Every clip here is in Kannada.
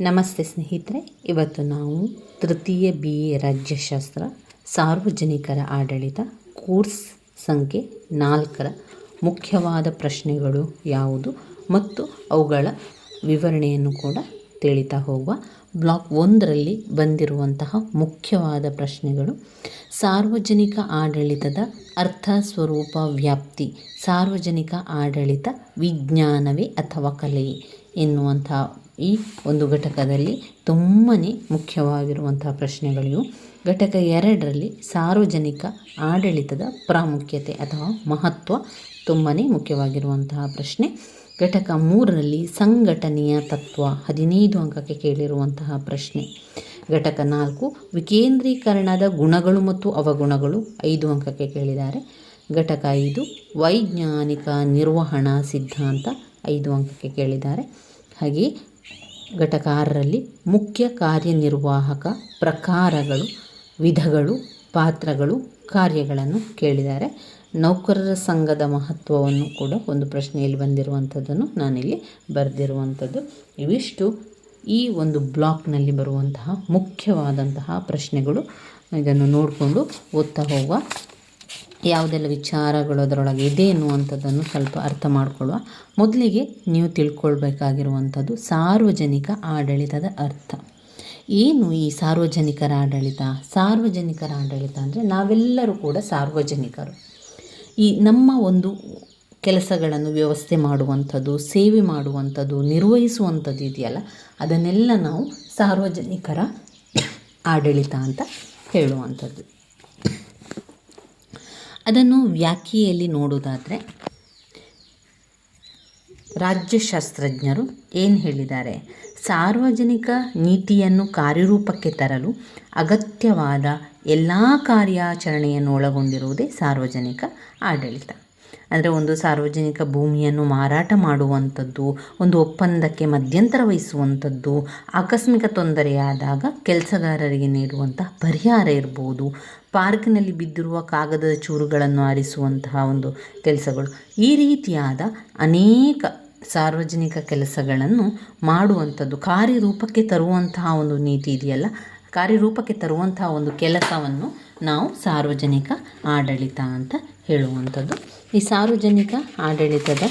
ನಮಸ್ತೆ ಸ್ನೇಹಿತರೆ, ಇವತ್ತು ನಾವು ತೃತೀಯ ಬಿ ಎ ರಾಜ್ಯಶಾಸ್ತ್ರ, ಸಾರ್ವಜನಿಕರ ಆಡಳಿತ, ಕೋರ್ಸ್ ಸಂಖ್ಯೆ ನಾಲ್ಕರ ಮುಖ್ಯವಾದ ಪ್ರಶ್ನೆಗಳು ಯಾವುದು ಮತ್ತು ಅವುಗಳ ವಿವರಣೆಯನ್ನು ಕೂಡ ತಿಳಿತಾ ಹೋಗುವ ಬ್ಲಾಕ್ ಒಂದರಲ್ಲಿ ಬಂದಿರುವಂತಹ ಮುಖ್ಯವಾದ ಪ್ರಶ್ನೆಗಳು. ಸಾರ್ವಜನಿಕ ಆಡಳಿತದ ಅರ್ಥ ಸ್ವರೂಪ ವ್ಯಾಪ್ತಿ, ಸಾರ್ವಜನಿಕ ಆಡಳಿತ ವಿಜ್ಞಾನವೇ ಅಥವಾ ಕಲೆ ಎನ್ನುವಂತಹ ಈ ಒಂದು ಘಟಕದಲ್ಲಿ ತುಂಬಾ ಮುಖ್ಯವಾಗಿರುವಂತಹ ಪ್ರಶ್ನೆಗಳಿವು. ಘಟಕ ಎರಡರಲ್ಲಿ ಸಾರ್ವಜನಿಕ ಆಡಳಿತದ ಪ್ರಾಮುಖ್ಯತೆ ಅಥವಾ ಮಹತ್ವ ತುಂಬಾ ಮುಖ್ಯವಾಗಿರುವಂತಹ ಪ್ರಶ್ನೆ. ಘಟಕ ಮೂರರಲ್ಲಿ ಸಂಘಟನೆಯ ತತ್ವ, ಹದಿನೈದು ಅಂಕಕ್ಕೆ ಕೇಳಿರುವಂತಹ ಪ್ರಶ್ನೆ. ಘಟಕ ನಾಲ್ಕು, ವಿಕೇಂದ್ರೀಕರಣದ ಗುಣಗಳು ಮತ್ತು ಅವಗುಣಗಳು, ಐದು ಅಂಕಕ್ಕೆ ಕೇಳಿದ್ದಾರೆ. ಘಟಕ ಐದು, ವೈಜ್ಞಾನಿಕ ನಿರ್ವಹಣಾ ಸಿದ್ಧಾಂತ, ಐದು ಅಂಕಕ್ಕೆ ಕೇಳಿದ್ದಾರೆ. ಹಾಗೆಯೇ ಘಟಕ ಆರರಲ್ಲಿ ಮುಖ್ಯ ಕಾರ್ಯನಿರ್ವಾಹಕ ಪ್ರಕಾರಗಳು, ವಿಧಗಳು, ಪಾತ್ರಗಳು, ಕಾರ್ಯಗಳನ್ನು ಕೇಳಿದ್ದಾರೆ. ನೌಕರರ ಸಂಘದ ಮಹತ್ವವನ್ನು ಕೂಡ ಒಂದು ಪ್ರಶ್ನೆಯಲ್ಲಿ ಬಂದಿರುವಂಥದ್ದನ್ನು ನಾನಿಲ್ಲಿ ಬರೆದಿರುವಂಥದ್ದು. ಇವಿಷ್ಟು ಈ ಒಂದು ಬ್ಲಾಕ್ನಲ್ಲಿ ಬರುವಂತಹ ಮುಖ್ಯವಾದಂತಹ ಪ್ರಶ್ನೆಗಳು. ಇದನ್ನು ನೋಡಿಕೊಂಡು ಓದ್ತಾ ಹೋಗುವ. ಯಾವುದೆಲ್ಲ ವಿಚಾರಗಳು ಅದರೊಳಗೆ ಇದೆ ಎನ್ನುವಂಥದ್ದನ್ನು ಸ್ವಲ್ಪ ಅರ್ಥ ಮಾಡಿಕೊಳ್ಳುವ. ಮೊದಲಿಗೆ ನೀವು ತಿಳ್ಕೊಳ್ಬೇಕಾಗಿರುವಂಥದ್ದು ಸಾರ್ವಜನಿಕ ಆಡಳಿತದ ಅರ್ಥ. ಏನು ಈ ಸಾರ್ವಜನಿಕರ ಆಡಳಿತ? ಸಾರ್ವಜನಿಕರ ಆಡಳಿತ ಅಂದರೆ ನಾವೆಲ್ಲರೂ ಕೂಡ ಸಾರ್ವಜನಿಕರು. ಈ ನಮ್ಮ ಒಂದು ಕೆಲಸಗಳನ್ನು ವ್ಯವಸ್ಥೆ ಮಾಡುವಂಥದ್ದು, ಸೇವೆ ಮಾಡುವಂಥದ್ದು, ನಿರ್ವಹಿಸುವಂಥದ್ದು ಇದೆಯಲ್ಲ, ಅದನ್ನೆಲ್ಲ ನಾವು ಸಾರ್ವಜನಿಕರ ಆಡಳಿತ ಅಂತ ಹೇಳುವಂಥದ್ದು. ಅದನ್ನು ವ್ಯಾಖ್ಯೆಯಲ್ಲಿ ನೋಡುವುದಾದರೆ, ರಾಜ್ಯಶಾಸ್ತ್ರಜ್ಞರು ಏನು ಹೇಳಿದ್ದಾರೆ? ಸಾರ್ವಜನಿಕ ನೀತಿಯನ್ನು ಕಾರ್ಯರೂಪಕ್ಕೆ ತರಲು ಅಗತ್ಯವಾದ ಎಲ್ಲ ಕಾರ್ಯಾಚರಣೆಯನ್ನು ಒಳಗೊಂಡಿರುವುದೇ ಸಾರ್ವಜನಿಕ ಆಡಳಿತ. ಅಂದರೆ ಒಂದು ಸಾರ್ವಜನಿಕ ಭೂಮಿಯನ್ನು ಮಾರಾಟ ಮಾಡುವಂಥದ್ದು, ಒಂದು ಒಪ್ಪಂದಕ್ಕೆ ಮಧ್ಯಂತರ ವಹಿಸುವಂಥದ್ದು, ಆಕಸ್ಮಿಕ ತೊಂದರೆಯಾದಾಗ ಕೆಲಸಗಾರರಿಗೆ ನೀಡುವಂತಹ ಪರಿಹಾರ ಇರ್ಬೋದು, ಪಾರ್ಕ್ನಲ್ಲಿ ಬಿದ್ದಿರುವ ಕಾಗದದ ಚೂರುಗಳನ್ನು ಆರಿಸುವಂತಹ ಒಂದು ಕೆಲಸಗಳು. ಈ ರೀತಿಯಾದ ಅನೇಕ ಸಾರ್ವಜನಿಕ ಕೆಲಸಗಳನ್ನು ಮಾಡುವಂಥದ್ದು, ಕಾರ್ಯರೂಪಕ್ಕೆ ತರುವಂತಹ ಒಂದು ನೀತಿ ಇದೆಯಲ್ಲ ಕಾರ್ಯರೂಪಕ್ಕೆ ತರುವಂತಹ ಒಂದು ಕೆಲಸವನ್ನು ನಾವು ಸಾರ್ವಜನಿಕ ಆಡಳಿತ ಅಂತ ಹೇಳುವಂಥದ್ದು. ಈ ಸಾರ್ವಜನಿಕ ಆಡಳಿತದ,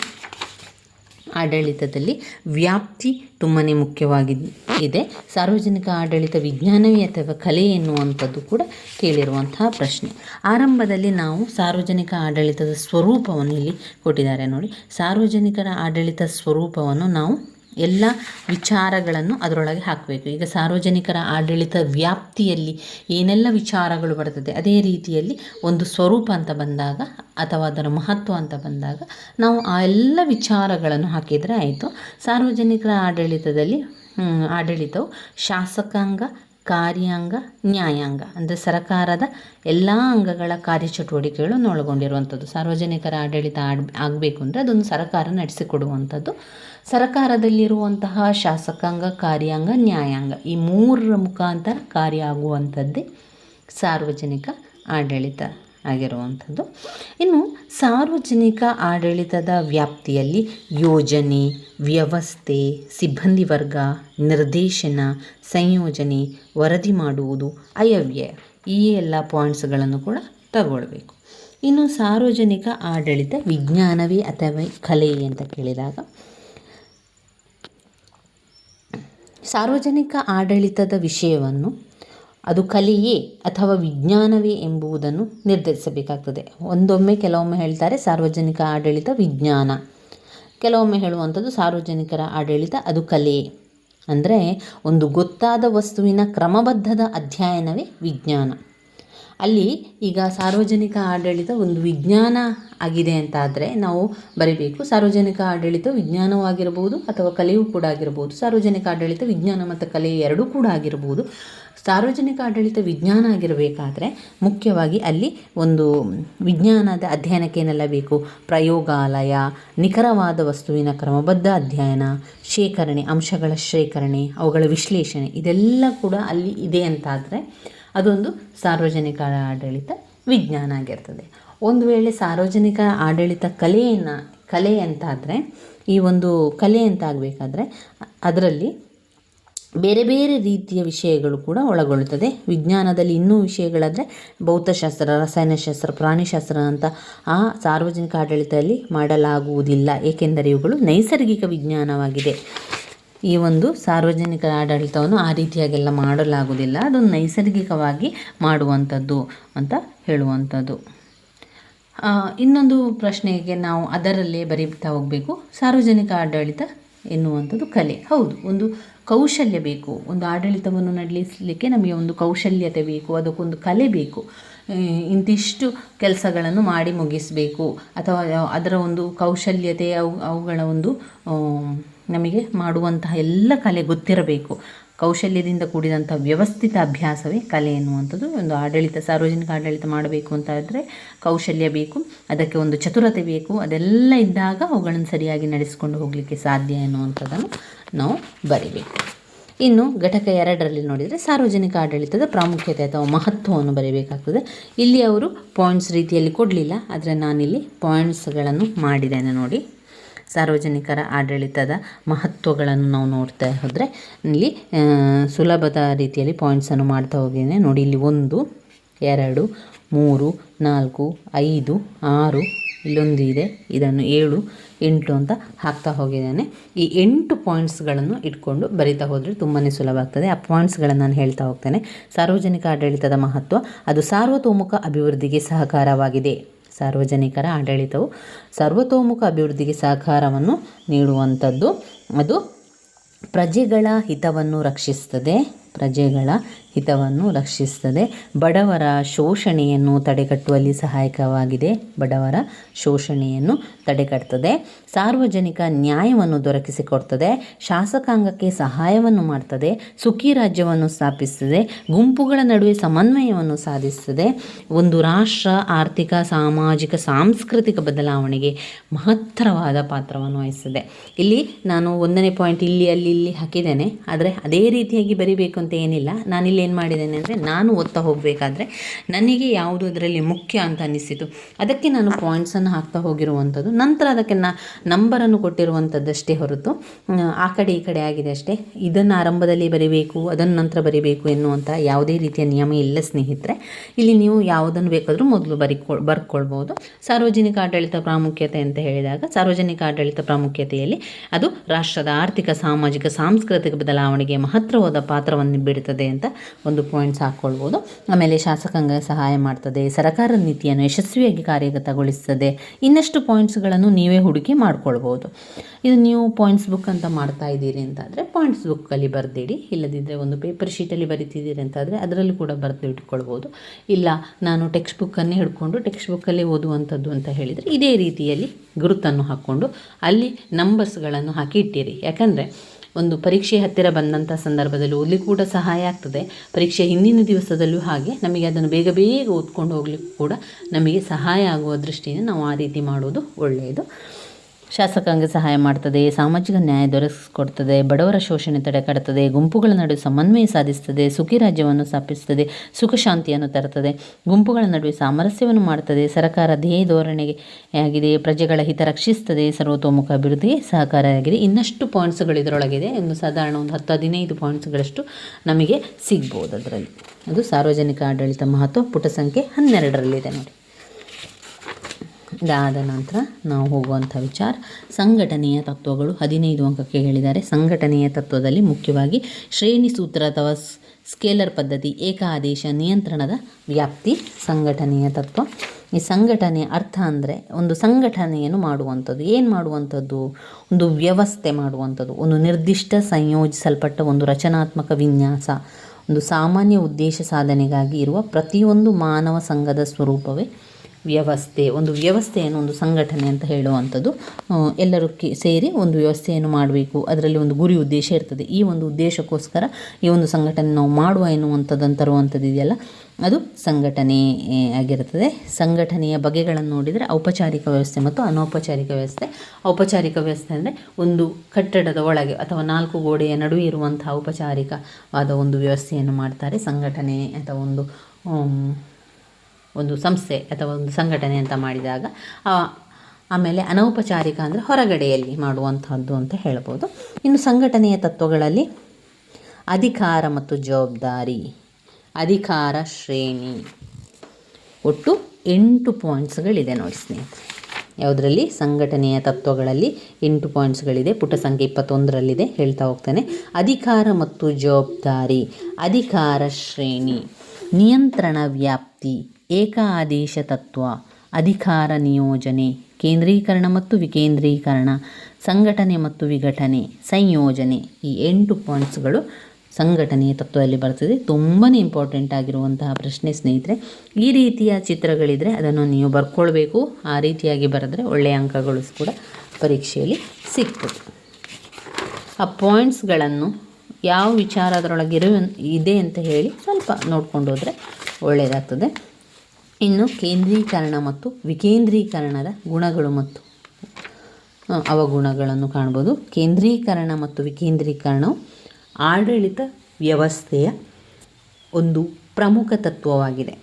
ಆಡಳಿತದಲ್ಲಿ ವ್ಯಾಪ್ತಿ ತುಂಬಾ ಮುಖ್ಯವಾಗಿ ಇದೆ ಸಾರ್ವಜನಿಕ ಆಡಳಿತ ವಿಜ್ಞಾನವೇ ಅಥವಾ ಕಲೆ ಎನ್ನುವಂಥದ್ದು ಕೂಡ ಕೇಳಿರುವಂತಹ ಪ್ರಶ್ನೆ. ಆರಂಭದಲ್ಲಿ ನಾವು ಸಾರ್ವಜನಿಕ ಆಡಳಿತದ ಸ್ವರೂಪವನ್ನು ಇಲ್ಲಿ ಕೊಟ್ಟಿದ್ದಾರೆ ನೋಡಿ. ಸಾರ್ವಜನಿಕರ ಆಡಳಿತ ಸ್ವರೂಪವನ್ನು ನಾವು ಎಲ್ಲ ವಿಚಾರಗಳನ್ನು ಅದರೊಳಗೆ ಹಾಕಬೇಕು. ಈಗ ಸಾರ್ವಜನಿಕರ ಆಡಳಿತ ವ್ಯಾಪ್ತಿಯಲ್ಲಿ ಏನೆಲ್ಲ ವಿಚಾರಗಳು ಬರ್ತದೆ, ಅದೇ ರೀತಿಯಲ್ಲಿ ಒಂದು ಸ್ವರೂಪ ಅಂತ ಬಂದಾಗ ಅಥವಾ ಅದರ ಮಹತ್ವ ಅಂತ ಬಂದಾಗ ನಾವು ಆ ಎಲ್ಲ ವಿಚಾರಗಳನ್ನು ಹಾಕಿದರೆ ಆಯಿತು. ಸಾರ್ವಜನಿಕರ ಆಡಳಿತದಲ್ಲಿ ಆಡಳಿತವು ಶಾಸಕಾಂಗ, ಕಾರ್ಯಾಂಗ, ನ್ಯಾಯಾಂಗ, ಅಂದರೆ ಸರಕಾರದ ಎಲ್ಲ ಅಂಗಗಳ ಕಾರ್ಯಚಟುವಟಿಕೆಗಳನ್ನು ಒಳಗೊಂಡಿರುವಂಥದ್ದು. ಸಾರ್ವಜನಿಕರ ಆಡಳಿತ ಆಡ್, ಆಗಬೇಕು ಅಂದರೆ ಅದೊಂದು ಸರಕಾರ ನಡೆಸಿಕೊಡುವಂಥದ್ದು. ಸರಕಾರದಲ್ಲಿರುವಂತಹ ಶಾಸಕಾಂಗ, ಕಾರ್ಯಾಂಗ, ನ್ಯಾಯಾಂಗ ಈ ಮೂರರ ಮುಖಾಂತರ ಕಾರ್ಯ ಆಗುವಂಥದ್ದೇ ಸಾರ್ವಜನಿಕ ಆಡಳಿತ ಆಗಿರುವಂಥದ್ದು. ಇನ್ನು ಸಾರ್ವಜನಿಕ ಆಡಳಿತದ ವ್ಯಾಪ್ತಿಯಲ್ಲಿ ಯೋಜನೆ, ವ್ಯವಸ್ಥೆ, ಸಿಬ್ಬಂದಿ ವರ್ಗ, ನಿರ್ದೇಶನ, ಸಂಯೋಜನೆ ವರದಿ ಮಾಡುವುದು ಅಯವ್ಯಯ. ಈ ಎಲ್ಲ ಪಾಯಿಂಟ್ಸ್ಗಳನ್ನು ಕೂಡ ತಗೊಳ್ಬೇಕು. ಇನ್ನು ಸಾರ್ವಜನಿಕ ಆಡಳಿತ ವಿಜ್ಞಾನವೇ ಅಥವಾ ಕಲೆ ಅಂತ ಕೇಳಿದಾಗ ಸಾರ್ವಜನಿಕ ಆಡಳಿತದ ವಿಷಯವನ್ನು ಅದು ಕಲೆಯೇ ಅಥವಾ ವಿಜ್ಞಾನವೇ ಎಂಬುದನ್ನು ನಿರ್ಧರಿಸಬೇಕಾಗ್ತದೆ. ಒಂದೊಮ್ಮೆ ಕೆಲವೊಮ್ಮೆ ಹೇಳ್ತಾರೆ ಸಾರ್ವಜನಿಕ ಆಡಳಿತ ವಿಜ್ಞಾನ. ಕೆಲವೊಮ್ಮೆ ಹೇಳುವಂಥದ್ದು ಸಾರ್ವಜನಿಕರ ಆಡಳಿತ ಅದು ಕಲೆ ಅಂದರೆ ಒಂದು ಗೊತ್ತಾದ ವಸ್ತುವಿನ ಕ್ರಮಬದ್ಧದ ಅಧ್ಯಯನವೇ ವಿಜ್ಞಾನ. ಅಲ್ಲಿ ಈಗ ಸಾರ್ವಜನಿಕ ಆಡಳಿತ ಒಂದು ವಿಜ್ಞಾನ ಆಗಿದೆ ಅಂತ ಆದರೆ ನಾವು ಬರೀಬೇಕು ಸಾರ್ವಜನಿಕ ಆಡಳಿತ ವಿಜ್ಞಾನವೂ ಆಗಿರಬಹುದು ಅಥವಾ ಕಲೆಯೂ ಕೂಡ ಆಗಿರಬಹುದು ಸಾರ್ವಜನಿಕ ಆಡಳಿತ ವಿಜ್ಞಾನ ಮತ್ತು ಕಲೆ ಎರಡೂ ಕೂಡ ಆಗಿರಬಹುದು ಸಾರ್ವಜನಿಕ ಆಡಳಿತ ವಿಜ್ಞಾನ ಆಗಿರಬೇಕಾದ್ರೆ ಮುಖ್ಯವಾಗಿ ಅಲ್ಲಿ ಒಂದು ವಿಜ್ಞಾನದ ಅಧ್ಯಯನಕ್ಕೆ ಏನೆಲ್ಲ ಬೇಕು? ಪ್ರಯೋಗಾಲಯ, ನಿಖರವಾದ ವಸ್ತುವಿನ ಕ್ರಮಬದ್ಧ ಅಧ್ಯಯನ, ಶೇಖರಣೆ, ಅಂಶಗಳ ಶೇಖರಣೆ, ಅವುಗಳ ವಿಶ್ಲೇಷಣೆ ಇದೆಲ್ಲ ಕೂಡ ಅಲ್ಲಿ ಇದೆ ಅಂತಾದರೆ ಅದೊಂದು ಸಾರ್ವಜನಿಕ ಆಡಳಿತ ವಿಜ್ಞಾನ ಆಗಿರ್ತದೆ. ಒಂದು ವೇಳೆ ಸಾರ್ವಜನಿಕ ಆಡಳಿತ ಕಲೆಯನ್ನು, ಕಲೆ ಅಂತಾದರೆ, ಈ ಒಂದು ಕಲೆ ಅಂತ ಆಗಬೇಕಾದ್ರೆ, ಅದರಲ್ಲಿ ಬೇರೆ ಬೇರೆ ರೀತಿಯ ವಿಷಯಗಳು ಕೂಡ ಒಳಗೊಳ್ಳುತ್ತದೆ. ವಿಜ್ಞಾನದಲ್ಲಿ ಇನ್ನೂ ವಿಷಯಗಳಾದರೆ, ಭೌತಶಾಸ್ತ್ರ ರಸಾಯನಶಾಸ್ತ್ರ ಪ್ರಾಣಿಶಾಸ್ತ್ರ ಅಂತ ಆ ಸಾರ್ವಜನಿಕ ಆಡಳಿತದಲ್ಲಿ ಮಾಡಲಾಗುವುದಿಲ್ಲ. ಏಕೆಂದರೆ ಇವುಗಳು ನೈಸರ್ಗಿಕ ವಿಜ್ಞಾನವಾಗಿದೆ. ಈ ಒಂದು ಸಾರ್ವಜನಿಕ ಆಡಳಿತವನ್ನು ಆ ರೀತಿಯಾಗೆಲ್ಲ ಮಾಡಲಾಗುವುದಿಲ್ಲ. ಅದೊಂದು ನೈಸರ್ಗಿಕವಾಗಿ ಮಾಡುವಂಥದ್ದು ಅಂತ ಹೇಳುವಂಥದ್ದು. ಇನ್ನೊಂದು ಪ್ರಶ್ನೆಗೆ ನಾವು ಅದರಲ್ಲೇ ಬರೀತಾ ಹೋಗಬೇಕು. ಸಾರ್ವಜನಿಕ ಆಡಳಿತ ಎನ್ನುವಂಥದ್ದು ಕಲೆ. ಹೌದು, ಒಂದು ಕೌಶಲ್ಯ ಬೇಕು. ಒಂದು ಆಡಳಿತವನ್ನು ನಡೆಸಲಿಕ್ಕೆ ನಮಗೆ ಒಂದು ಕೌಶಲ್ಯತೆ ಬೇಕು, ಅದಕ್ಕೊಂದು ಕಲೆ ಬೇಕು. ಇಂತಿಷ್ಟು ಕೆಲಸಗಳನ್ನು ಮಾಡಿ ಮುಗಿಸಬೇಕು. ಅಥವಾ ಅದರ ಒಂದು ಕೌಶಲ್ಯತೆ ಅವು, ಅವುಗಳ ಒಂದು ನಮಗೆ ಮಾಡುವಂತಹ ಎಲ್ಲ ಕಲೆ ಗೊತ್ತಿರಬೇಕು. ಕೌಶಲ್ಯದಿಂದ ಕೂಡಿದಂಥ ವ್ಯವಸ್ಥಿತ ಅಭ್ಯಾಸವೇ ಕಲೆ ಎನ್ನುವಂಥದ್ದು. ಒಂದು ಆಡಳಿತ, ಸಾರ್ವಜನಿಕ ಆಡಳಿತ ಮಾಡಬೇಕು ಅಂತ ಆದರೆ ಕೌಶಲ್ಯ ಬೇಕು, ಅದಕ್ಕೆ ಒಂದು ಚತುರತೆ ಬೇಕು, ಅದೆಲ್ಲ ಇದ್ದಾಗ ಅವುಗಳನ್ನು ಸರಿಯಾಗಿ ನಡೆಸಿಕೊಂಡು ಹೋಗಲಿಕ್ಕೆ ಸಾಧ್ಯ ಎನ್ನುವಂಥದ್ದನ್ನು ನಾವು ಬರಿಬೇಕು. ಇನ್ನು ಘಟಕ ಎರಡರಲ್ಲಿ ನೋಡಿದರೆ ಸಾರ್ವಜನಿಕ ಆಡಳಿತದ ಪ್ರಾಮುಖ್ಯತೆ ಅಥವಾ ಮಹತ್ವವನ್ನು ಬರೀಬೇಕಾಗ್ತದೆ. ಇಲ್ಲಿ ಅವರು ಪಾಯಿಂಟ್ಸ್ ರೀತಿಯಲ್ಲಿ ಕೊಡಲಿಲ್ಲ, ಆದರೆ ನಾನಿಲ್ಲಿ ಪಾಯಿಂಟ್ಸ್ಗಳನ್ನು ಮಾಡಿದ್ದೇನೆ ನೋಡಿ. ಸಾರ್ವಜನಿಕರ ಆಡಳಿತದ ಮಹತ್ವಗಳನ್ನು ನಾವು ನೋಡ್ತಾ ಹೋದರೆ, ಇಲ್ಲಿ ಸುಲಭದ ರೀತಿಯಲ್ಲಿ ಪಾಯಿಂಟ್ಸನ್ನು ಮಾಡ್ತಾ ಹೋಗಿದ್ದೇನೆ. ನೋಡಿ, ಇಲ್ಲಿ ಒಂದು, ಎರಡು, ಮೂರು, ನಾಲ್ಕು, ಐದು, ಆರು, ಇಲ್ಲೊಂದು ಇದೆ, ಇದನ್ನು ಏಳು, ಎಂಟು ಅಂತ ಹಾಕ್ತಾ ಹೋಗಿದ್ದೇನೆ. ಈ ಎಂಟು ಪಾಯಿಂಟ್ಸ್ಗಳನ್ನು ಇಟ್ಕೊಂಡು ಬರಿತಾ ಹೋದರೆ ತುಂಬಾ ಸುಲಭ ಆಗ್ತದೆ. ಆ ಪಾಯಿಂಟ್ಸ್ಗಳನ್ನು ನಾನು ಹೇಳ್ತಾ ಹೋಗ್ತೇನೆ. ಸಾರ್ವಜನಿಕ ಆಡಳಿತದ ಮಹತ್ವ, ಅದು ಸಾರ್ವತೋಮುಖ ಅಭಿವೃದ್ಧಿಗೆ ಸಹಕಾರವಾಗಿದೆ. ಸಾರ್ವಜನಿಕರ ಆಡಳಿತವು ಸರ್ವತೋಮುಖ ಅಭಿವೃದ್ಧಿಗೆ ಸಹಕಾರವನ್ನು ನೀಡುವಂಥದ್ದು. ಅದು ಪ್ರಜೆಗಳ ಹಿತವನ್ನು ರಕ್ಷಿಸ್ತದೆ. ಪ್ರಜೆಗಳ ಹಿತವನ್ನು ರಕ್ಷಿಸ್ತದೆ ಬಡವರ ಶೋಷಣೆಯನ್ನು ತಡೆಗಟ್ಟುವಲ್ಲಿ ಸಹಾಯಕವಾಗಿದೆ. ಬಡವರ ಶೋಷಣೆಯನ್ನು ತಡೆಗಟ್ತದೆ ಸಾರ್ವಜನಿಕ ನ್ಯಾಯವನ್ನು ದೊರಕಿಸಿಕೊಡ್ತದೆ. ಶಾಸಕಾಂಗಕ್ಕೆ ಸಹಾಯವನ್ನು ಮಾಡ್ತದೆ. ಸುಖಿ ರಾಜ್ಯವನ್ನು ಸ್ಥಾಪಿಸ್ತದೆ ಗುಂಪುಗಳ ನಡುವೆ ಸಮನ್ವಯವನ್ನು ಸಾಧಿಸ್ತದೆ ಒಂದು ರಾಷ್ಟ್ರ ಆರ್ಥಿಕ, ಸಾಮಾಜಿಕ, ಸಾಂಸ್ಕೃತಿಕ ಬದಲಾವಣೆಗೆ ಮಹತ್ತರವಾದ ಪಾತ್ರವನ್ನು ವಹಿಸ್ತದೆ ಇಲ್ಲಿ ನಾನು ಒಂದನೇ ಪಾಯಿಂಟ್ ಇಲ್ಲಿ, ಅಲ್ಲಿ, ಇಲ್ಲಿ ಹಾಕಿದ್ದೇನೆ. ಆದರೆ ಅದೇ ರೀತಿಯಾಗಿ ಬರಿಬೇಕು ಅಂತ ಏನಿಲ್ಲ. ನಾನಿಲ್ಲಿ ಏನು ಮಾಡಿದ್ದೇನೆ ಅಂದರೆ ನಾನು ಓದ್ತಾ ಹೋಗಬೇಕಾದ್ರೆ ನನಗೆ ಯಾವುದು ಅದರಲ್ಲಿ ಮುಖ್ಯ ಅಂತ ಅನ್ನಿಸಿತು ಅದಕ್ಕೆ ನಾನು ಪಾಯಿಂಟ್ಸನ್ನು ಹಾಕ್ತಾ ಹೋಗಿರುವಂಥದ್ದು. ನಂತರ ಅದಕ್ಕೆ ನಾ ನಂಬರನ್ನು ಕೊಟ್ಟಿರುವಂಥದ್ದಷ್ಟೇ ಹೊರತು ಆ, ಕಡೆ ಈ ಕಡೆ ಆಗಿದೆ ಅಷ್ಟೇ. ಇದನ್ನು ಆರಂಭದಲ್ಲಿ ಬರಿಬೇಕು ಅದನ್ನು ನಂತರ ಬರಿಬೇಕು ಎನ್ನುವಂಥ ಯಾವುದೇ ರೀತಿಯ ನಿಯಮ ಇಲ್ಲ ಸ್ನೇಹಿತರೆ. ಇಲ್ಲಿ ನೀವು ಯಾವುದನ್ನು ಬೇಕಾದರೂ ಮೊದಲು ಬರಿಕೊ ಬರ್ಕೊಳ್ಬೋದು. ಸಾರ್ವಜನಿಕ ಆಡಳಿತ ಪ್ರಾಮುಖ್ಯತೆ ಅಂತ ಹೇಳಿದಾಗ ಸಾರ್ವಜನಿಕ ಆಡಳಿತ ಪ್ರಾಮುಖ್ಯತೆಯಲ್ಲಿ ಅದು ರಾಷ್ಟ್ರದ ಆರ್ಥಿಕ ಸಾಮಾಜಿಕ ಸಾಂಸ್ಕೃತಿಕ ಬದಲಾವಣೆಗೆ ಮಹತ್ವವಾದ ಪಾತ್ರವನ್ನು ಬಿಡುತ್ತದೆ ಅಂತ ಒಂದು ಪಾಯಿಂಟ್ಸ್ ಹಾಕ್ಕೊಳ್ಬೋದು ಆಮೇಲೆ ಶಾಸಕಾಂಗ ಸಹಾಯ ಮಾಡ್ತದೆ ಸರ್ಕಾರದ ನೀತಿಯನ್ನು ಯಶಸ್ವಿಯಾಗಿ ಕಾರ್ಯಗತಗೊಳಿಸ್ತದೆ, ಇನ್ನಷ್ಟು ಪಾಯಿಂಟ್ಸ್ಗಳನ್ನು ನೀವೇ ಹುಡುಕಿ ಮಾಡ್ಕೊಳ್ಬೋದು. ಇದು ನೀವು ಪಾಯಿಂಟ್ಸ್ ಬುಕ್ ಅಂತ ಮಾಡ್ತಾ ಇದ್ದೀರಿ ಅಂತಾದರೆ ಪಾಯಿಂಟ್ಸ್ ಬುಕ್ಕಲ್ಲಿ ಬರೆದಿಡಿ. ಇಲ್ಲದಿದ್ದರೆ ಒಂದು ಪೇಪರ್ ಶೀಟಲ್ಲಿ ಬರಿತಿದ್ದೀರಿ ಅಂತಾದರೆ ಅದರಲ್ಲಿ ಕೂಡ ಬರೆದು ಇಟ್ಕೊಳ್ಬೋದು. ಇಲ್ಲ, ನಾನು ಟೆಕ್ಸ್ಟ್ ಬುಕ್ಕನ್ನೇ ಹಿಡ್ಕೊಂಡು ಟೆಕ್ಸ್ಟ್ ಬುಕ್ಕಲ್ಲೇ ಓದುವಂಥದ್ದು ಅಂತ ಹೇಳಿದರೆ ಇದೇ ರೀತಿಯಲ್ಲಿ ಗುರುತನ್ನು ಹಾಕ್ಕೊಂಡು ಅಲ್ಲಿ ನಂಬರ್ಸ್ಗಳನ್ನು ಹಾಕಿ ಇಟ್ಟಿರಿ. ಯಾಕಂದರೆ ಒಂದು ಪರೀಕ್ಷೆ ಹತ್ತಿರ ಬಂದಂಥ ಸಂದರ್ಭದಲ್ಲಿ ಓದಲಿಕ್ಕೆ ಕೂಡ ಸಹಾಯ ಆಗ್ತದೆ. ಪರೀಕ್ಷೆ ಹಿಂದಿನ ದಿವಸದಲ್ಲೂ ಹಾಗೆ ನಮಗೆ ಅದನ್ನು ಬೇಗ ಬೇಗ ಓದ್ಕೊಂಡು ಹೋಗ್ಲಿಕ್ಕೂ ಕೂಡ ನಮಗೆ ಸಹಾಯ ಆಗುವ ದೃಷ್ಟಿಯಿಂದ ನಾವು ಆ ರೀತಿ ಮಾಡೋದು ಒಳ್ಳೆಯದು. ಶಾಸಕಾಂಗ ಸಹಾಯ ಮಾಡ್ತದೆ, ಸಾಮಾಜಿಕ ನ್ಯಾಯ ದೊರಕಿಸಿಕೊಡ್ತದೆ, ಬಡವರ ಶೋಷಣೆ ತಡೆಗಟ್ಟುತ್ತದೆ ಗುಂಪುಗಳ ನಡುವೆ ಸಮನ್ವಯ ಸಾಧಿಸ್ತದೆ, ಸುಖಿ ರಾಜ್ಯವನ್ನು ಸ್ಥಾಪಿಸ್ತದೆ, ಸುಖ ಶಾಂತಿಯನ್ನು ತರುತ್ತದೆ. ಗುಂಪುಗಳ ನಡುವೆ ಸಾಮರಸ್ಯವನ್ನು ಮಾಡ್ತದೆ, ಸರ್ಕಾರ ಧ್ಯೇಯ ಧೋರಣೆಗೆ ಆಗಿದೆ ಪ್ರಜೆಗಳ ಹಿತ ರಕ್ಷಿಸ್ತದೆ, ಸರ್ವತೋಮುಖ ಅಭಿವೃದ್ಧಿಗೆ ಸಹಕಾರಿಯಾಗಿದೆ. ಇನ್ನಷ್ಟು ಪಾಯಿಂಟ್ಸ್ಗಳು ಇದರೊಳಗಿದೆ. ಒಂದು ಸಾಧಾರಣ ಒಂದು ಹತ್ತು, ಹದಿನೈದು ಪಾಯಿಂಟ್ಸ್ಗಳಷ್ಟು ನಮಗೆ ಸಿಗ್ಬೋದು ಅದರಲ್ಲಿ. ಅದು ಸಾರ್ವಜನಿಕ ಆಡಳಿತ ಮಹತ್ವ, ಪುಟ ಸಂಖ್ಯೆ ಹನ್ನೆರಡರಲ್ಲಿದೆ ನೋಡಿ. ಇದಾದ ನಂತರ ನಾವು ಹೋಗುವಂಥ ವಿಚಾರ, ಸಂಘಟನೆಯ ತತ್ವಗಳು ಹದಿನೈದು ಅಂಕಕ್ಕೆ ಹೇಳಿದ್ದಾರೆ. ಸಂಘಟನೆಯ ತತ್ವದಲ್ಲಿ ಮುಖ್ಯವಾಗಿ ಶ್ರೇಣಿ ಸೂತ್ರ ಅಥವಾ ಸ್ಕೇಲರ್ ಪದ್ಧತಿ, ಏಕಾದೇಶ, ನಿಯಂತ್ರಣದ ವ್ಯಾಪ್ತಿ, ಸಂಘಟನೆಯ ತತ್ವ. ಈ ಸಂಘಟನೆ ಅರ್ಥ ಅಂದರೆ ಒಂದು ಸಂಘಟನೆಯನ್ನು ಮಾಡುವಂಥದ್ದು. ಏನು ಮಾಡುವಂಥದ್ದು? ಒಂದು ವ್ಯವಸ್ಥೆ ಮಾಡುವಂಥದ್ದು. ಒಂದು ನಿರ್ದಿಷ್ಟ ಸಂಯೋಜಿಸಲ್ಪಟ್ಟ ಒಂದು ರಚನಾತ್ಮಕ ವಿನ್ಯಾಸ. ಒಂದು ಸಾಮಾನ್ಯ ಉದ್ದೇಶ ಸಾಧನೆಗಾಗಿ ಇರುವ ಪ್ರತಿಯೊಂದು ಮಾನವ ಸಂಘದ ಸ್ವರೂಪವೇ ವ್ಯವಸ್ಥೆ, ಒಂದು ವ್ಯವಸ್ಥೆಯನ್ನು ಒಂದು ಸಂಘಟನೆ ಅಂತ ಹೇಳುವಂಥದ್ದು ಎಲ್ಲರೂ ಕಿ- ಸೇರಿ ಒಂದು ವ್ಯವಸ್ಥೆಯನ್ನು ಮಾಡಬೇಕು. ಅದರಲ್ಲಿ ಒಂದು ಗುರಿ ಉದ್ದೇಶ ಇರ್ತದೆ. ಈ ಒಂದು ಉದ್ದೇಶಕ್ಕೋಸ್ಕರ ಈ ಒಂದು ಸಂಘಟನೆ ನಾವು ಮಾಡುವ ಎನ್ನುವಂಥದ್ದನ್ನು ತರುವಂಥದ್ದು ಇದೆಯಲ್ಲ, ಅದು ಸಂಘಟನೆ ಆಗಿರುತ್ತದೆ. ಸಂಘಟನೆಯ ಬಗೆಗಳನ್ನು ನೋಡಿದರೆ ಔಪಚಾರಿಕ ವ್ಯವಸ್ಥೆ ಮತ್ತು ಅನೌಪಚಾರಿಕ ವ್ಯವಸ್ಥೆ. ಔಪಚಾರಿಕ ವ್ಯವಸ್ಥೆ ಅಂದರೆ ಒಂದು ಕಟ್ಟಡದ ಒಳಗೆ ಅಥವಾ ನಾಲ್ಕು ಗೋಡೆಯ ನಡುವೆ ಇರುವಂಥ ಔಪಚಾರಿಕವಾದ ಒಂದು ವ್ಯವಸ್ಥೆಯನ್ನು ಮಾಡ್ತಾರೆ ಸಂಘಟನೆ ಅಥವಾ ಒಂದು ಒಂದು ಸಂಸ್ಥೆ ಅಥವಾ ಒಂದು ಸಂಘಟನೆ ಅಂತ ಮಾಡಿದಾಗ ಆಮೇಲೆ ಅನೌಪಚಾರಿಕ ಅಂದರೆ ಹೊರಗಡೆಯಲ್ಲಿ ಮಾಡುವಂಥದ್ದು ಅಂತ ಹೇಳ್ಬೋದು. ಇನ್ನು ಸಂಘಟನೆಯ ತತ್ವಗಳಲ್ಲಿ ಅಧಿಕಾರ ಮತ್ತು ಜವಾಬ್ದಾರಿ, ಅಧಿಕಾರ ಶ್ರೇಣಿ, ಒಟ್ಟು ಎಂಟು ಪಾಯಿಂಟ್ಸ್ಗಳಿದೆ ನೋಡಿ ಸ್ನೇಹಿತರೆ. ಯಾವುದರಲ್ಲಿ? ಸಂಘಟನೆಯ ತತ್ವಗಳಲ್ಲಿ ಎಂಟು ಪಾಯಿಂಟ್ಸ್ಗಳಿದೆ. ಪುಟ ಸಂಖ್ಯೆ ಇಪ್ಪತ್ತೊಂದರಲ್ಲಿದೆ. ಹೇಳ್ತಾ ಹೋಗ್ತಾನೆ. ಅಧಿಕಾರ ಮತ್ತು ಜವಾಬ್ದಾರಿ, ಅಧಿಕಾರ ಶ್ರೇಣಿ, ನಿಯಂತ್ರಣ ವ್ಯಾಪ್ತಿ ಏಕಾದೇಶ ತತ್ವ ಅಧಿಕಾರ ನಿಯೋಜನೆ, ಕೇಂದ್ರೀಕರಣ ಮತ್ತು ವಿಕೇಂದ್ರೀಕರಣ, ಸಂಘಟನೆ ಮತ್ತು ವಿಘಟನೆ, ಸಂಯೋಜನೆ ಈ ಎಂಟು ಪಾಯಿಂಟ್ಸ್ಗಳು ಸಂಘಟನೆಯ ತತ್ವದಲ್ಲಿ ಬರ್ತದೆ ತುಂಬಾ ಇಂಪಾರ್ಟೆಂಟ್ ಆಗಿರುವಂತಹ ಪ್ರಶ್ನೆ ಸ್ನೇಹಿತರೆ, ಈ ರೀತಿಯ ಚಿತ್ರಗಳಿದ್ದರೆ ಅದನ್ನು ನೀವು ಬರ್ಕೊಳ್ಬೇಕು. ಆ ರೀತಿಯಾಗಿ ಬರೆದ್ರೆ ಒಳ್ಳೆಯ ಅಂಕಗಳು ಕೂಡ ಪರೀಕ್ಷೆಯಲ್ಲಿ ಸಿಗ್ತದೆ. ಆ ಪಾಯಿಂಟ್ಸ್ಗಳನ್ನು ಯಾವ ವಿಚಾರ ಅದರೊಳಗೆ ಇದೆ ಅಂತ ಹೇಳಿ ಸ್ವಲ್ಪ ನೋಡ್ಕೊಂಡು ಹೋದರೆ ಒಳ್ಳೆಯದಾಗ್ತದೆ ಇನ್ನು ಕೇಂದ್ರೀಕರಣ ಮತ್ತು ವಿಕೇಂದ್ರೀಕರಣದ ಗುಣಗಳು ಮತ್ತು ಅವಗುಣಗಳನ್ನು ಕಾಣ್ಬೋದು. ಕೇಂದ್ರೀಕರಣ ಮತ್ತು ವಿಕೇಂದ್ರೀಕರಣವು ಆಡಳಿತ ವ್ಯವಸ್ಥೆಯ ಒಂದು ಪ್ರಮುಖ ತತ್ವವಾಗಿದೆ.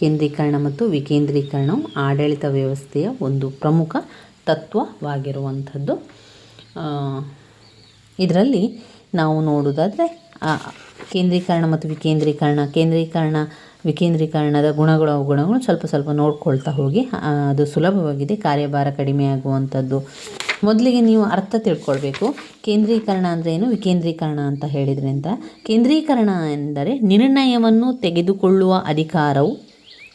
ಕೇಂದ್ರೀಕರಣ ಮತ್ತು ವಿಕೇಂದ್ರೀಕರಣವು ಆಡಳಿತ ವ್ಯವಸ್ಥೆಯ ಒಂದು ಪ್ರಮುಖ ತತ್ವವಾಗಿರುವಂಥದ್ದು. ಇದರಲ್ಲಿ ನಾವು ನೋಡೋದಾದರೆ ಕೇಂದ್ರೀಕರಣ ಮತ್ತು ವಿಕೇಂದ್ರೀಕರಣ, ಕೇಂದ್ರೀಕರಣ ವಿಕೇಂದ್ರೀಕರಣದ ಗುಣಗಳು ಗುಣಗಳು ಸ್ವಲ್ಪ ಸ್ವಲ್ಪ ನೋಡ್ಕೊಳ್ತಾ ಹೋಗಿ ಅದು ಸುಲಭವಾಗಿದೆ, ಕಾರ್ಯಭಾರ ಕಡಿಮೆ ಆಗುವಂಥದ್ದು. ಮೊದಲಿಗೆ ನೀವು ಅರ್ಥ ತಿಳ್ಕೊಳ್ಬೇಕು. ಕೇಂದ್ರೀಕರಣ ಅಂದರೆ ಏನು? ವಿಕೇಂದ್ರೀಕರಣ ಅಂತ ಹೇಳಿದರೆ ಅಂತ ಕೇಂದ್ರೀಕರಣ ಎಂದರೆ ನಿರ್ಣಯವನ್ನು ತೆಗೆದುಕೊಳ್ಳುವ ಅಧಿಕಾರವು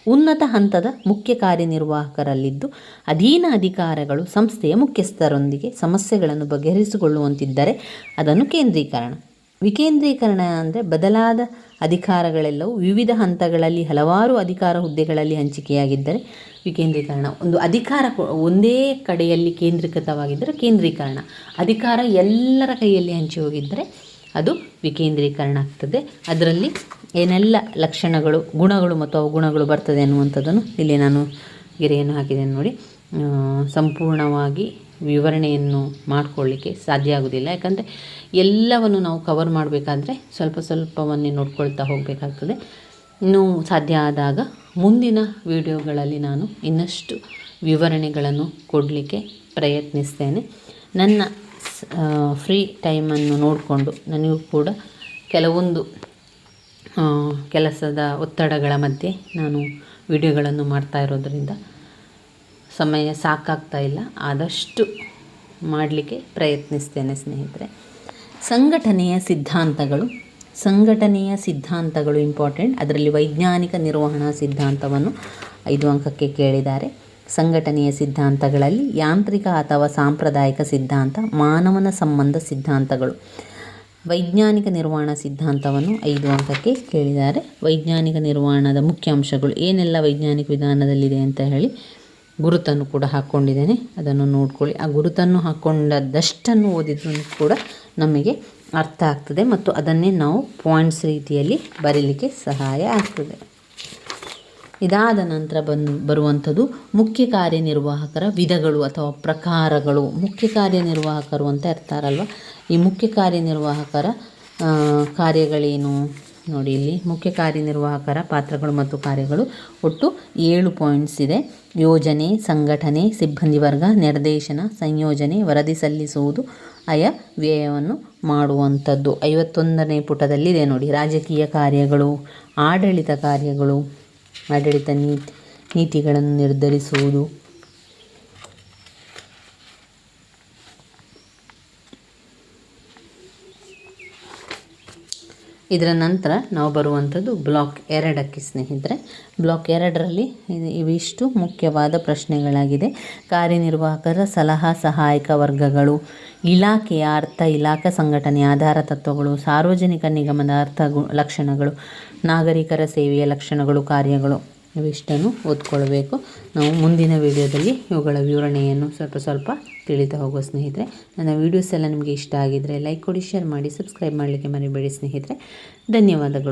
ಉನ್ನತ ಹಂತದ ಮುಖ್ಯ ಕಾರ್ಯನಿರ್ವಾಹಕರಲ್ಲಿದ್ದು, ಅಧೀನ ಅಧಿಕಾರಗಳು ಸಂಸ್ಥೆಯ ಮುಖ್ಯಸ್ಥರೊಂದಿಗೆ ಸಮಸ್ಯೆಗಳನ್ನು ಬಗೆಹರಿಸಿಕೊಳ್ಳುವಂತಿದ್ದರೆ ಅದನ್ನು ಕೇಂದ್ರೀಕರಣ. ವಿಕೇಂದ್ರೀಕರಣ ಅಂದರೆ ಬದಲಾದ ಅಧಿಕಾರಗಳೆಲ್ಲವೂ ವಿವಿಧ ಹಂತಗಳಲ್ಲಿ ಹಲವಾರು ಅಧಿಕಾರ ಹುದ್ದೆಗಳಲ್ಲಿ ಹಂಚಿಕೆಯಾಗಿದ್ದರೆ ವಿಕೇಂದ್ರೀಕರಣ. ಒಂದು ಅಧಿಕಾರ ಒಂದೇ ಕಡೆಯಲ್ಲಿ ಕೇಂದ್ರೀಕೃತವಾಗಿದ್ದರೆ ಕೇಂದ್ರೀಕರಣ. ಅಧಿಕಾರ ಎಲ್ಲರ ಕೈಯಲ್ಲಿ ಹಂಚಿ ಹೋಗಿದ್ದರೆ ಅದು ವಿಕೇಂದ್ರೀಕರಣ ಆಗ್ತದೆ. ಅದರಲ್ಲಿ ಏನೆಲ್ಲ ಲಕ್ಷಣಗಳು, ಗುಣಗಳು ಮತ್ತು ಅವಗುಣಗಳು ಬರ್ತದೆ ಅನ್ನುವಂಥದ್ದನ್ನು ಇಲ್ಲಿ ನಾನು ಗೆರೆಯನ್ನು ಹಾಕಿದ್ದೇನೆ ನೋಡಿ. ಸಂಪೂರ್ಣವಾಗಿ ವಿವರಣೆಯನ್ನು ಮಾಡಿಕೊಳ್ಳಿಕ್ಕೆ ಸಾಧ್ಯ ಆಗೋದಿಲ್ಲ ಯಾಕಂದರೆ ಎಲ್ಲವನ್ನು ನಾವು ಕವರ್ ಮಾಡಬೇಕಾದ್ರೆ ಸ್ವಲ್ಪ ಸ್ವಲ್ಪವನ್ನೇ ನೋಡ್ಕೊಳ್ತಾ ಹೋಗಬೇಕಾಗ್ತದೆ. ಇನ್ನು ಸಾಧ್ಯ ಆದಾಗ ಮುಂದಿನ ವಿಡಿಯೋಗಳಲ್ಲಿ ನಾನು ಇನ್ನಷ್ಟು ವಿವರಣೆಗಳನ್ನು ಕೊಡಲಿಕ್ಕೆ ಪ್ರಯತ್ನಿಸ್ತೇನೆ. ನನ್ನ ಫ್ರೀ ಟೈಮನ್ನು ನೋಡಿಕೊಂಡು ನನಗೂ ಕೂಡ ಕೆಲವೊಂದು ಕೆಲಸದ ಒತ್ತಡಗಳ ಮಧ್ಯೆ ನಾನು ವಿಡಿಯೋಗಳನ್ನು ಮಾಡ್ತಾ ಇರೋದರಿಂದ ಸಮಯ ಸಾಕಾಗ್ತಾ ಇಲ್ಲ. ಆದಷ್ಟು ಮಾಡಲಿಕ್ಕೆ ಪ್ರಯತ್ನಿಸ್ತೇನೆ ಸ್ನೇಹಿತರೆ. ಸಂಘಟನೆಯ ಸಿದ್ಧಾಂತಗಳು. ಸಂಘಟನೆಯ ಸಿದ್ಧಾಂತಗಳು ಇಂಪಾರ್ಟೆಂಟ್ ಅದರಲ್ಲಿ ವೈಜ್ಞಾನಿಕ ನಿರ್ವಹಣಾ ಸಿದ್ಧಾಂತವನ್ನು ಐದು ಅಂಕಕ್ಕೆ ಕೇಳಿದ್ದಾರೆ. ಸಂಘಟನೆಯ ಸಿದ್ಧಾಂತಗಳಲ್ಲಿ ಯಾಂತ್ರಿಕ ಅಥವಾ ಸಾಂಪ್ರದಾಯಿಕ ಸಿದ್ಧಾಂತ, ಮಾನವನ ಸಂಬಂಧ ಸಿದ್ಧಾಂತಗಳು. ವೈಜ್ಞಾನಿಕ ನಿರ್ವಹಣಾ ಸಿದ್ಧಾಂತವನ್ನು ಐದು ಅಂಕಕ್ಕೆ ಕೇಳಿದ್ದಾರೆ. ವೈಜ್ಞಾನಿಕ ನಿರ್ವಹಣದ ಮುಖ್ಯ ಅಂಶಗಳು ಏನೆಲ್ಲ ವೈಜ್ಞಾನಿಕ ವಿಧಾನದಲ್ಲಿದೆ ಅಂತ ಹೇಳಿ ಗುರುತನ್ನು ಕೂಡ ಹಾಕ್ಕೊಂಡಿದ್ದೇನೆ ಅದನ್ನು ನೋಡ್ಕೊಳ್ಳಿ. ಆ ಗುರುತನ್ನು ಹಾಕ್ಕೊಂಡದ್ದಷ್ಟನ್ನು ಓದಿದ್ರು ಕೂಡ ನಮಗೆ ಅರ್ಥ ಆಗ್ತದೆ ಮತ್ತು ಅದನ್ನೇ ನಾವು ಪಾಯಿಂಟ್ಸ್ ರೀತಿಯಲ್ಲಿ ಬರೀಲಿಕ್ಕೆ ಸಹಾಯ ಆಗ್ತದೆ. ಇದಾದ ನಂತರ ಬಂದು ಬರುವಂಥದ್ದು ಮುಖ್ಯ ಕಾರ್ಯನಿರ್ವಾಹಕರ ವಿಧಗಳು ಅಥವಾ ಪ್ರಕಾರಗಳು. ಮುಖ್ಯ ಕಾರ್ಯನಿರ್ವಾಹಕರು ಅಂತ ಇರ್ತಾರಲ್ವ ಈ ಮುಖ್ಯ ಕಾರ್ಯನಿರ್ವಾಹಕರ ಕಾರ್ಯಗಳೇನು? ನೋಡಿ ಇಲ್ಲಿ ಮುಖ್ಯ ಕಾರ್ಯನಿರ್ವಾಹಕರ ಪಾತ್ರಗಳು ಮತ್ತು ಕಾರ್ಯಗಳು. ಒಟ್ಟು ಏಳು ಪಾಯಿಂಟ್ಸ್ ಇದೆ. ಯೋಜನೆ, ಸಂಘಟನೆ, ಸಿಬ್ಬಂದಿ ವರ್ಗ, ನಿರ್ದೇಶನ, ಸಂಯೋಜನೆ, ವರದಿ ಸಲ್ಲಿಸುವುದು ಅಯ ವ್ಯಯವನ್ನು ಮಾಡುವಂಥದ್ದು. ಐವತ್ತೊಂದನೇ ಪುಟದಲ್ಲಿದೆ ನೋಡಿ. ರಾಜಕೀಯ ಕಾರ್ಯಗಳು, ಆಡಳಿತ ಕಾರ್ಯಗಳು, ಆಡಳಿತ ನೀತಿ ನೀತಿಗಳನ್ನು ನಿರ್ಧರಿಸುವುದು. ಇದರ ನಂತರ ನಾವು ಬರುವಂಥದ್ದು ಬ್ಲಾಕ್ ಎರಡಕ್ಕೆ ಸ್ನೇಹಿತರೆ. ಬ್ಲಾಕ್ ಎರಡರಲ್ಲಿ ಇವಿಷ್ಟು ಮುಖ್ಯವಾದ ಪ್ರಶ್ನೆಗಳಾಗಿದೆ. ಕಾರ್ಯನಿರ್ವಾಹಕರ ಸಲಹಾ ಸಹಾಯಕ ವರ್ಗಗಳು, ಇಲಾಖೆಯ ಅರ್ಥ, ಇಲಾಖಾ ಸಂಘಟನೆಯ ಆಧಾರ ತತ್ವಗಳು, ಸಾರ್ವಜನಿಕ ನಿಗಮದ ಅರ್ಥ ಲಕ್ಷಣಗಳು, ನಾಗರಿಕರ ಸೇವೆಯ ಲಕ್ಷಣಗಳು, ಕಾರ್ಯಗಳು ಇವಿಷ್ಟನ್ನು ಓದ್ಕೊಳ್ಬೇಕು. ನಾವು ಮುಂದಿನ ವಿಡಿಯೋದಲ್ಲಿ ಇವುಗಳ ವಿವರಣೆಯನ್ನು ಸ್ವಲ್ಪ ಸ್ವಲ್ಪ ತಿಳಿತಾ ಹೋಗುವ ಸ್ನೇಹಿತರೆ, ನನ್ನ ವೀಡಿಯೋಸ್ ಎಲ್ಲ ನಿಮಗೆ ಇಷ್ಟ ಆಗಿದ್ದರೆ ಲೈಕ್ ಕೊಡಿ ಶೇರ್ ಮಾಡಿ ಸಬ್ಸ್ಕ್ರೈಬ್ ಮಾಡಲಿಕ್ಕೆ ಮರಿಬೇಡಿ ಸ್ನೇಹಿತರೆ. ಧನ್ಯವಾದಗಳು.